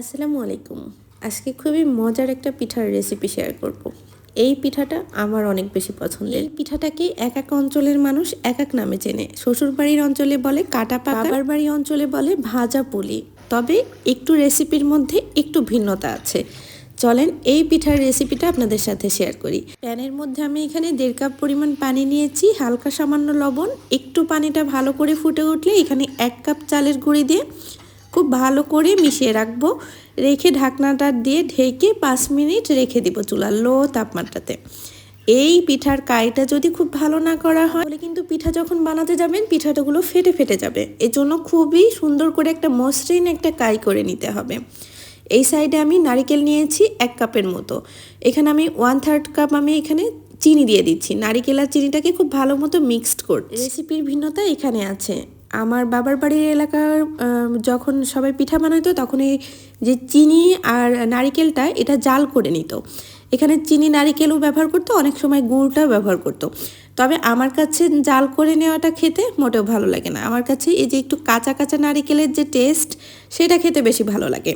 আসসালামু আলাইকুম। আজকে খুবই মজার একটা পিঠার রেসিপি শেয়ার করব। এই পিঠাটা আমার অনেক বেশি পছন্দের। এই পিঠাটাকে এক এক অঞ্চলের মানুষ এক এক নামে চেনে। শ্বশুর বাড়ির অঞ্চলে বলে কাটা পাকা বাবার বাড়ি অঞ্চলে বলে ভাজা পুলি। তবে একটু রেসিপির মধ্যে একটু ভিন্নতা আছে। চলেন এই পিঠার রেসিপিটা আপনাদের সাথে শেয়ার করি। প্যানের মধ্যে আমি এখানে দেড় কাপ পরিমাণ পানি নিয়েছি, হালকা সামান্য লবণ, একটু পানিটা ভালো করে ফুটে উঠলে এখানে এক কাপ চালের গুঁড়ি দিয়ে খুব ভালো করে মিশিয়ে রাখব। রেখে ঢাকনাটা দিয়ে ঢেকে পাঁচ মিনিট রেখে দিব চুলার লো তাপমাত্রাতে। এই পিঠার কাইটা যদি খুব ভালো না করা হয়, তাহলে কিন্তু পিঠা যখন বানাতে যাবেন পিঠাটাগুলো ফেটে ফেটে যাবে। এজন্য খুবই সুন্দর করে একটা মসৃণ একটা কাই করে নিতে হবে। এই সাইডে আমি নারিকেল নিয়েছি এক কাপের মতো। এখানে আমি ওয়ান থার্ড কাপ আমি এখানে চিনি দিয়ে দিচ্ছি। নারিকেল আর চিনিটাকে খুব ভালো মতো মিক্সড করছি। রেসিপির ভিন্নতা এখানে আছে। আমার বাবার বাড়ির এলাকার যখন সবাই পিঠা বানাইতো তখন এই যে চিনি আর নারিকেলটা, এটা জাল করে নিত। এখানে চিনি, নারিকেলও ব্যবহার করতো, অনেক সময় গুড়টাও ব্যবহার করতো। তবে আমার কাছে জাল করে নেওয়াটা খেতে মোটেও ভালো লাগে না। আমার কাছে এই যে একটু কাঁচা কাঁচা নারিকেলের যে টেস্ট, সেটা খেতে বেশি ভালো লাগে।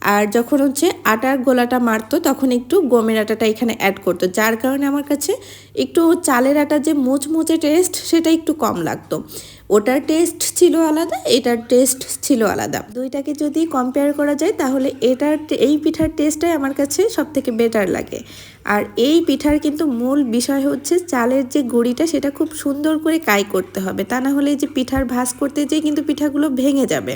আর যখন হচ্ছে আটার গোলাটা মারতো, তখন একটু গমের আটাটা এখানে অ্যাড করতো। যার কারণে আমার কাছে একটু চালের আটা যে মুচমুচে টেস্ট, সেটা একটু কম লাগতো। ওটার টেস্ট ছিল আলাদা, এটার টেস্ট ছিল আলাদা। দুইটাকে যদি কম্পেয়ার করা যায়, তাহলে এটার এই পিঠার টেস্টটাই আমার কাছে সব থেকে বেটার লাগে। আর এই পিঠার কিন্তু মূল বিষয় হচ্ছে চালের যে গুঁড়িটা, সেটা খুব সুন্দর করে কাই করতে হবে। তা না হলে যে পিঠার ভাজ করতে যেয়ে কিন্তু পিঠাগুলো ভেঙে যাবে।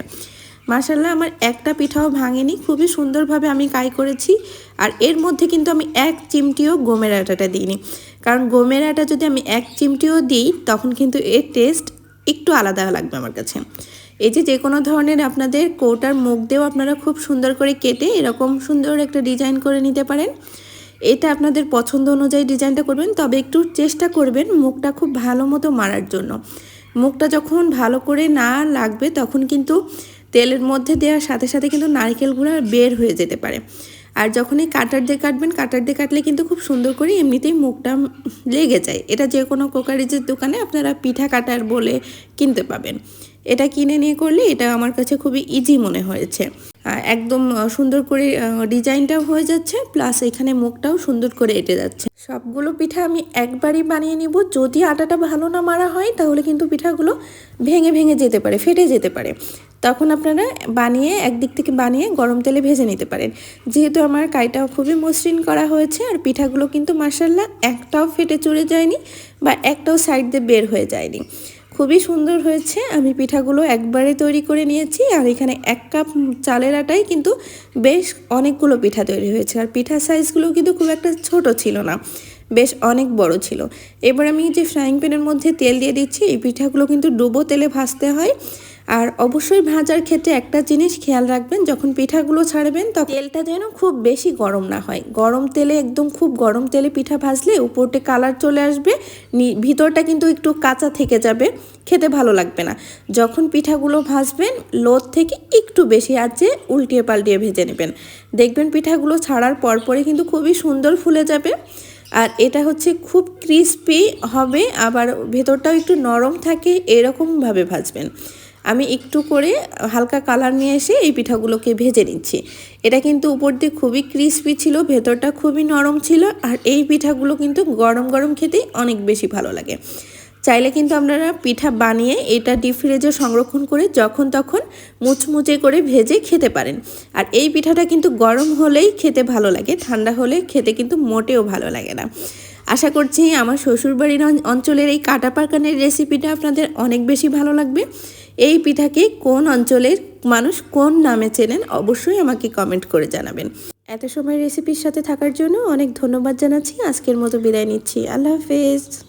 মার্শাল্লাহ আমার একটা পিঠাও ভাঙেনি। খুবই সুন্দরভাবে আমি কাই করেছি। আর এর মধ্যে কিন্তু আমি এক চিমটিও গমের আটাটা দিইনি। কারণ গমের আটা যদি আমি এক চিমটিও দিই, তখন কিন্তু এর টেস্ট একটু আলাদা লাগবে আমার কাছে। এই যে যে কোনো ধরনের আপনাদের কোটার মুখ দিয়েও আপনারা খুব সুন্দর করে কেটে এরকম সুন্দর একটা ডিজাইন করে নিতে পারেন। এটা আপনাদের পছন্দ অনুযায়ী ডিজাইনটা করবেন, তবে একটু চেষ্টা করবেন মুখটা খুব ভালো মতো মারার জন্য। মুখটা যখন ভালো করে না লাগবে তখন কিন্তু তেলের মধ্যে দেওয়ার সাথে সাথে কিন্তু নারকেল গুঁড়া বের হয়ে যেতে পারে। আর যখন এই কাটার দিয়ে কাটবেন, কাটার দিয়ে কাটলে কিন্তু খুব সুন্দর করে এমনিতেই মুখটা লেগে যায়। এটা যে কোনো কোকারিজের দোকানে আপনারা পিঠা কাটার বলে কিনতে পাবেন। এটা কিনে নিয়ে করলে এটা আমার কাছে খুবই ইজি মনে হয়েছে। একদম সুন্দর করে ডিজাইনটাও হয়ে যাচ্ছে, প্লাস এখানে মুখটাও সুন্দর করে এটে যাচ্ছে। সবগুলো পিঠা আমি একবারই বানিয়ে নিব। যদি আটাটা ভালো না মারা হয়, তাহলে কিন্তু পিঠাগুলো ভেঙে ভেঙে যেতে পারে, ফেটে যেতে পারে। তখন আপনারা বানিয়ে, একদিক থেকে বানিয়ে গরম তেলে ভেজে নিতে পারেন। যেহেতু আমার কাইটাও খুবই মসৃণ করা হয়েছে, আর পিঠাগুলো কিন্তু মার্শাল্লাহ একটাও ফেটে চড়ে যায়নি বা একটাও সাইড দিয়ে বের হয়ে যায়নি। খুবই সুন্দর হয়েছে। আমি পিঠাগুলো একবারে তৈরি করে নিয়েছি আর এখানে এক কাপ চালের আটাই কিন্তু বেশ অনেকগুলো পিঠা তৈরি হয়েছে। আর পিঠা সাইজগুলো কিন্তু খুব একটা ছোট ছিল না, বেশ অনেক বড় ছিল। এবার আমি যে ফ্রাইং প্যানের মধ্যে তেল দিয়ে দিচ্ছি, এই পিঠাগুলো কিন্তু ডুবো তেলে ভাজতে হয়। আর অবশ্যই ভাজার ক্ষেত্রে একটা জিনিস খেয়াল রাখবেন, যখন পিঠাগুলো ছাড়বেন তখন তেলটা যেন খুব বেশি গরম না হয়। গরম তেলে একদম খুব গরম তেলে পিঠা ভাজলে উপরটে কালার চলে আসবে ভিতরটা কিন্তু একটু কাঁচা থেকে যাবে, খেতে ভালো লাগবে না। যখন পিঠাগুলো ভাজবেন লোদ থেকে একটু বেশি আছে, উল্টিয়ে পাল্টিয়ে ভেজে নেবেন। দেখবেন পিঠাগুলো ছাড়ার পরপরই কিন্তু খুবই সুন্দর ফুলে যাবে। আর এটা হচ্ছে খুব ক্রিস্পি হবে, আবার ভেতরটাও একটু নরম থাকে, এরকমভাবে ভাজবেন। আমি একটু করে হালকা কালার নিয়ে এসে এই পিঠাগুলোকে ভেজে নিচ্ছি। এটা কিন্তু উপর দিয়ে খুবই ক্রিসপি ছিল, ভেতরটা খুবই নরম ছিল আর এই পিঠাগুলো কিন্তু গরম গরম খেতেই অনেক বেশি ভালো লাগে। চাইলে কিন্তু আপনারা পিঠা বানিয়ে এটা ডিপ ফ্রিজে সংরক্ষণ করে যখন তখন মুচমুচে করে ভেজে খেতে পারেন। আর এই পিঠাটা কিন্তু গরম হলেই খেতে ভালো লাগে, ঠান্ডা হলে খেতে কিন্তু মোটেও ভালো লাগে না। আশা করছি আমার শ্বশুরবাড়ির অঞ্চলের এই কাটা পাকানের রেসিপিটা আপনাদের অনেক বেশি ভালো লাগবে। এই পিঠাকে কোন অঞ্চলের মানুষ কোন নামে চেনেন অবশ্যই আমাকে কমেন্ট করে জানাবেন। এত সময় রেসিপির সাথে থাকার জন্য অনেক ধন্যবাদ জানাচ্ছি। আজকের মতো বিদায় নিচ্ছি। আল্লাহ হাফেজ।